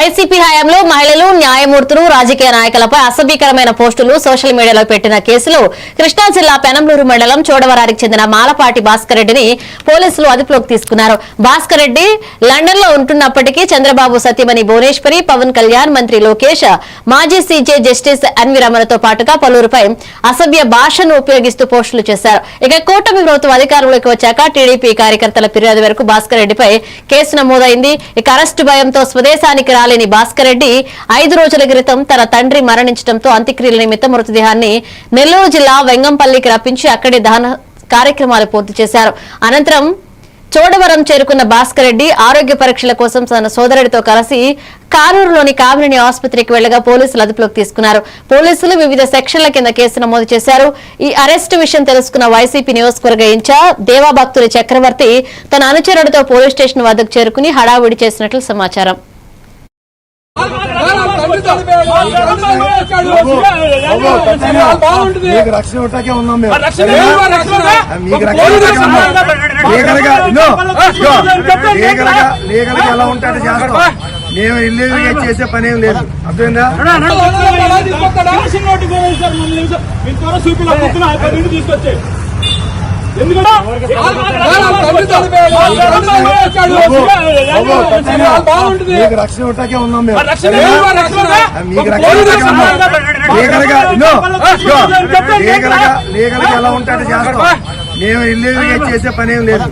YCP హయాంలో మహిళలు న్యాయమూర్తులు రాజకీయ నాయకులపై అసభ్యకరమైన పోస్టులు సోషల్ మీడియాలో పెట్టిన కేసులో కృష్ణా జిల్లా పెనంలూరు మండలం చోడవరానికి చెందిన మాలపాటి భాస్కర్ రెడ్డిని పోలీసులు అదుపులోకి తీసుకున్నారు. భాస్కర్ రెడ్డి లండన్లో ఉంటున్నప్పటికీ చంద్రబాబు సత్యమణి భువనేశ్వరి పవన్ కళ్యాణ్ మంత్రి లోకేష్ మాజీ సీజే జస్టిస్ ఎన్వి రమణతో పాటుగా పలువురుపై అసభ్య భాషను ఉపయోగిస్తూ పోస్టులు చేశారు. ఇక కూటమి ప్రభుత్వం అధికారంలోకి వచ్చాక టీడీపీ కార్యకర్తల ఫిర్యాదు వరకు భాస్కర్ రెడ్డిపై కేసు నమోదైంది. ఇక అరెస్టు భయంతో స్వదేశానికి రాలేని భాస్కర్ రెడ్డి ఐదు రోజుల క్రితం తన తండ్రి మరణించడంతో అంత్యక్రియల నిమిత్తం మృతదేహాన్ని నెల్లూరు జిల్లా వెంగంపల్లికి రప్పించి అక్కడి దహన కార్యక్రమాలు పూర్తి చేశారు. అనంతరం చోడవరం చేరుకున్న భాస్కర్ రెడ్డి ఆరోగ్య పరీక్షల కోసం తన సోదరుడితో కలిసి కారూరులోని కామినేని ఆసుపత్రికి వెళ్ళగా పోలీసులు అదుపులోకి తీసుకున్నారు. పోలీసులు వివిధ సెక్షన్ల కింద కేసు నమోదు చేశారు. ఈ అరెస్టు విషయం తెలుసుకున్న వైసీపీ నియోజకవర్గ ఇన్ఛార్జ్ దేవాభక్తుడి చక్రవర్తి తన అనుచరుడితో పోలీస్ స్టేషన్ వద్దకు చేరుకుని హడావుడి చేసినట్లు సమాచారం. మీకు రక్షణ ఉన్నాం మేము మీకు రక్షణ ఎలా ఉంటాడో చేస్తాం మేము ఇల్లీగల్ చేసే పని ఏం లేదు అర్థమైందా మీకు రక్షణ ఉన్నాం మేము. రక్షణ ఎలా ఉంటాడో చేస్తాం. మేము ఇల్లీగల్గా చేసే పని ఏం లేదు.